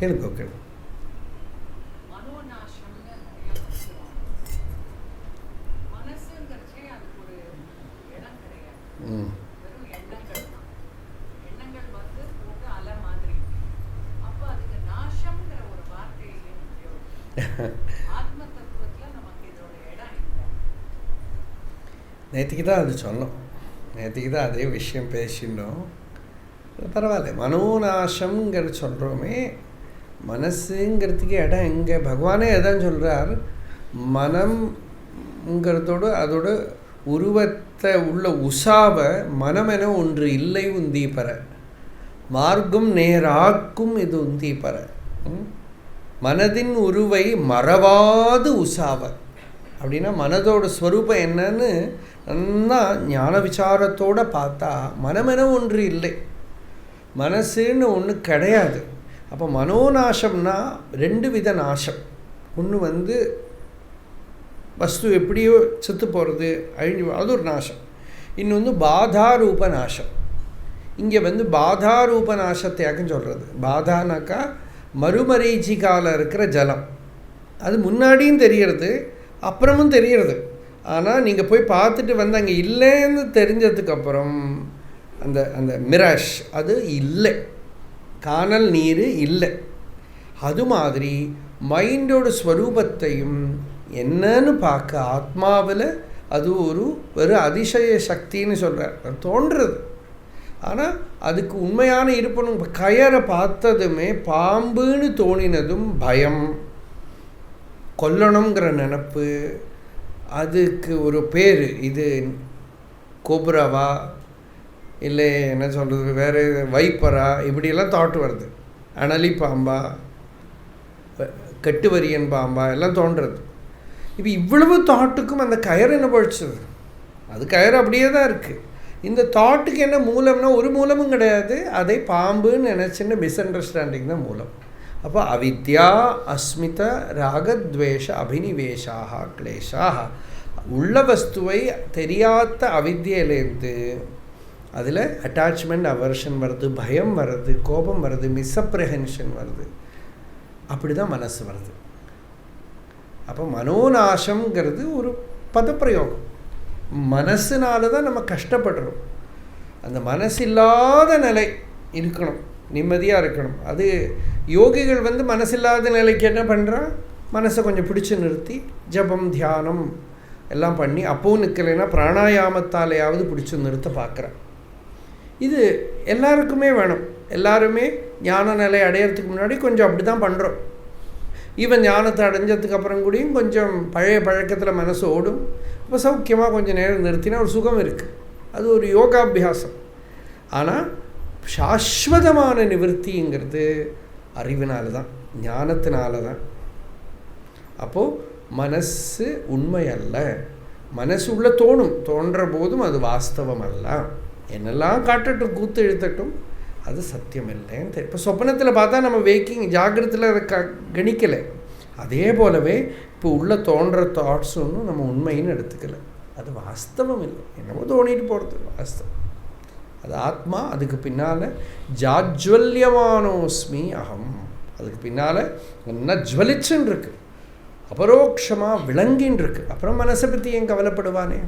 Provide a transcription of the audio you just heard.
கேளுங்க கேளு ம். நேற்றுக்கு தான் அது சொன்னோம். நேற்றுக்கு தான் அதே விஷயம் பேசினோம். பரவாயில்ல. மனோநாசம்ங்கிற சொல்கிறோமே மனசுங்கிறதுக்கு இடம் எங்கே? பகவானே எதான் சொல்கிறார் மனம்ங்கிறதோடு அதோட உருவத்தை உள்ள உசாவை மனமென ஒன்று இல்லை உந்தி மார்க்கும் மார்க்கம் நேராக்கும் இது உந்தி மனதின் உருவை மறவாது உசாவ அப்படின்னா மனதோட ஸ்வரூபம் என்னன்னு நல்லா ஞான விசாரத்தோடு பார்த்தா மனமென ஒன்று இல்லை. மனசுன்னு ஒன்று கிடையாது. அப்போ மனோநாசம்னா ரெண்டு வித நாசம். ஒன்று வந்து வஸ்து எப்படியோ செத்து போகிறது அழிஞ்சு அது ஒரு நாசம். இன்னொன்று பாதாரூப நாசம். இங்கே வந்து பாதாரூப நாசத்தையாக்கும் சொல்கிறது பாதானாக்கா மறுமரீச்சிக்கால இருக்கிற ஜலம். அது முன்னாடியும் தெரியறது அப்புறமும் தெரியறது ஆனால் நீங்கள் போய் பார்த்துட்டு வந்து அங்கே இல்லைன்னு தெரிஞ்சதுக்கப்புறம் அந்த அந்த மிராஷ் அது இல்லை. காணல் நீர் இல்லை. அது மாதிரி மைண்டோட ஸ்வரூபத்தையும் என்னன்னு பார்க்க ஆத்மாவில் அது ஒரு ஒரு அதிசய சக்தின்னு சொல்கிறார் தோன்றுறது. ஆனால் அதுக்கு உண்மையான இருப்பணும் இப்போ கயரை பார்த்ததுமே பாம்புன்னு தோணினதும் பயம். கொல்லணுங்கிற நினப்பு. அதுக்கு ஒரு பேர். இது கோபுராவா? இல்லை என்ன சொல்கிறது வேறு வைப்பரா? இப்படியெல்லாம் தாட் வருது. அனலி பாம்பா கட்டுவரியன் பாம்பா எல்லாம் தோன்றுறது இப்போ இவ்வளவு தாட்டுக்கும் அந்த கயர் என்ன பழிச்சது? அது கயர் அப்படியே தான் இருக்குது இந்த தாட்டுக்கு என்ன மூலம்னா ஒரு மூலமும் கிடையாது. அதை பாம்புன்னு நினச்சின்னு மிஸ் அண்டர்ஸ்டாண்டிங் தான் மூலம். அப்போ அவித்யா அஸ்மித ராகத்வேஷ அபினிவேஷாக கிளேஷாக உள்ள வஸ்துவை தெரியாத அவித்தியிலேருந்து அதில் அட்டாச்மெண்ட் அவர்ஷன் வருது பயம் வருது கோபம் வருது மிஸ்அப்ரஹென்ஷன் வருது. அப்படி தான் மனசு வருது. அப்போ மனோநாசம்ங்கிறது ஒரு பதப்பிரயோகம். மனசுனால தான் நம்ம கஷ்டப்படுறோம். அந்த மனசு இல்லாத நிலை இருக்கணும். நிம்மதியாக இருக்கணும். அது யோகிகள் வந்து மனசில்லாத நிலைக்கு என்ன பண்ணுறா மனசை கொஞ்சம் பிடிச்சு நிறுத்தி ஜபம் தியானம் எல்லாம் பண்ணி அப்பவும் நிற்கலைன்னா பிராணாயாமத்தாலேயாவது பிடிச்சி நிறுத்த பார்க்குறேன் இது எல்லாருக்குமே வேணும். எல்லாருமே ஞான நிலை அடையிறதுக்கு முன்னாடி கொஞ்சம் அப்படி தான் பண்ணுறோம் ஈவன் ஞானத்தை அடைஞ்சதுக்கு அப்புறம் கூடயும் கொஞ்சம் பழைய பழக்கத்தில் மனசு ஓடும். இப்போ சௌக்கியமாக கொஞ்சம் நேரம் நிறுத்தினா ஒரு சுகம் இருக்குது அது ஒரு யோகாபியாசம். ஆனால் சாஸ்வதமான நிவர்த்திங்கிறது அறிவினால தான் ஞானத்தினால தான் அப்போது மனசு உண்மை அல்ல மனசு உள்ள தோணும். தோன்ற போதும் அது வாஸ்தவம் அல்ல. என்னெல்லாம் காட்டட்டும் கூத்து எழுத்தட்டும் அது சத்தியம் இல்லைன்னு தெரியும் இப்போ சொப்பனத்தில் பார்த்தா நம்ம வேக்கிங் ஜாகிரத்தில் அதை க கணிக்கலை. அதே போலவே இப்போ உள்ள தோன்ற தாட்ஸ் ஒன்றும் நம்ம உண்மைன்னு எடுத்துக்கல. அது வாஸ்தவம் இல்லை. என்னமோ தோணிட்டு போகிறது வாஸ்தவம். அது ஆத்மா அதுக்கு பின்னால் ஜாஜ்வல்யமானோஸ்மி அகம். அதுக்கு பின்னால் என்ன ஜுவலிச்சுன்னு இருக்கு. அபரோக்ஷமாக விளங்கின்னு இருக்கு. அப்புறம் மனசை பற்றி ஏன் கவலைப்படுவானே?